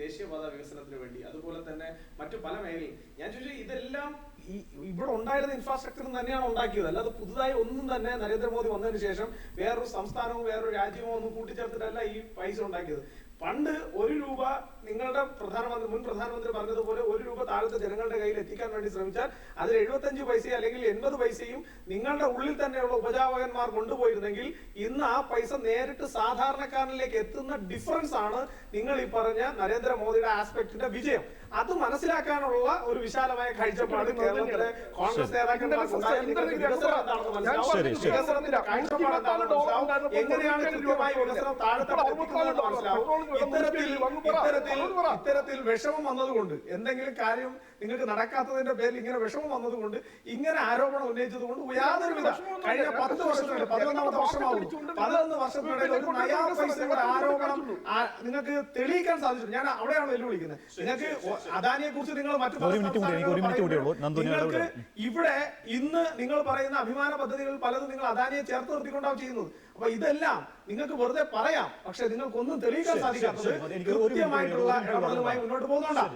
ദേശീയപാത വികസനത്തിന് വേണ്ടി അതുപോലെ തന്നെ മറ്റു പല മേഖലയും ഞാൻ ചോദിച്ചാൽ ഇതെല്ലാം ഈ ഇവിടെ ഉണ്ടായിരുന്ന ഇൻഫ്രാസ്ട്രക്ചർ തന്നെയാണ് ഉണ്ടാക്കിയത്? അല്ലാതെ പുതുതായി ഒന്നും തന്നെ നരേന്ദ്രമോദി വന്നതിന് ശേഷം വേറൊരു സംസ്ഥാനവും വേറൊരു രാജ്യമോ ഒന്നും കൂട്ടിച്ചേർത്തിട്ടല്ല ഈ പൈസ ഉണ്ടാക്കിയത്. പണ്ട് ഒരു രൂപ നിങ്ങളുടെ പ്രധാനമന്ത്രി മുൻ പ്രധാനമന്ത്രി പറഞ്ഞതുപോലെ ഒരു രൂപ താഴത്തെ ജനങ്ങളുടെ കയ്യിൽ എത്തിക്കാൻ വേണ്ടി ശ്രമിച്ചാൽ അതിൽ എഴുപത്തഞ്ച് പൈസ അല്ലെങ്കിൽ എൺപത് പൈസയും നിങ്ങളുടെ ഉള്ളിൽ തന്നെയുള്ള ഉപജാപകന്മാർ കൊണ്ടുപോയിരുന്നെങ്കിൽ ഇന്ന് ആ പൈസ നേരിട്ട് സാധാരണക്കാരനിലേക്ക് എത്തുന്ന ഡിഫറൻസ് ആണ് നിങ്ങൾ ഈ പറഞ്ഞ നരേന്ദ്രമോദിയുടെ ആസ്പെക്ടിന്റെ വിജയം. അത് മനസ്സിലാക്കാനുള്ള ഒരു വിശാലമായ കാഴ്ചപ്പാട് കേരളത്തിലെ കോൺഗ്രസ് നേതാക്കളുടെ വികസനം. എങ്ങനെയാണ് കൃത്യമായി വികസനം താഴത്തെ മനസ്സിലാവും. ഇത്തരത്തിൽ ഇത്തരത്തിൽ ഇത്തരത്തിൽ വിഷമം വന്നതുകൊണ്ട് എന്തെങ്കിലും കാര്യം നിങ്ങൾക്ക് നടക്കാത്തതിന്റെ പേരിൽ ഇങ്ങനെ വിഷമം വന്നതുകൊണ്ട് ഇങ്ങനെ ആരോപണം ഉന്നയിച്ചത് കൊണ്ട് യാതൊരുവിധ കഴിഞ്ഞ പത്ത് വർഷത്തിനിടെ പതിനൊന്നാമത്തെ വർഷമാകും പതിനൊന്ന് വർഷത്തിനിടയിൽ ഒരു പൈസയുടെ ആരോപണം നിങ്ങൾക്ക് തെളിയിക്കാൻ സാധിച്ചു. ഞാൻ അവിടെയാണ് വെല്ലുവിളിക്കുന്നത്. നിങ്ങൾക്ക് അദാനിയെ കുറിച്ച് നിങ്ങൾ മറ്റു ഒരു മിനിറ്റ് കൂടി, എനിക്ക് ഒരു മിനിറ്റ് കൂടിയേ ഉള്ളൂ. നന്ദു, നിങ്ങൾക്ക് ഇവിടെ ഇന്ന് നിങ്ങൾ പറയുന്ന അഭിമാന പദ്ധതികൾ പലതും നിങ്ങൾ അദാനിയെ ചേർത്ത് നിർത്തിക്കൊണ്ടാണ് ചെയ്യുന്നത്. അപ്പൊ ഇതെല്ലാം നിങ്ങൾക്ക് വെറുതെ പറയാം. പക്ഷെ നിങ്ങൾക്കൊന്നും തെളിയിക്കാൻ സാധിക്കാത്തത് കൃത്യമായിട്ടുള്ള ഇടപെടലുമായി മുന്നോട്ട് പോകുന്നുണ്ടാണ്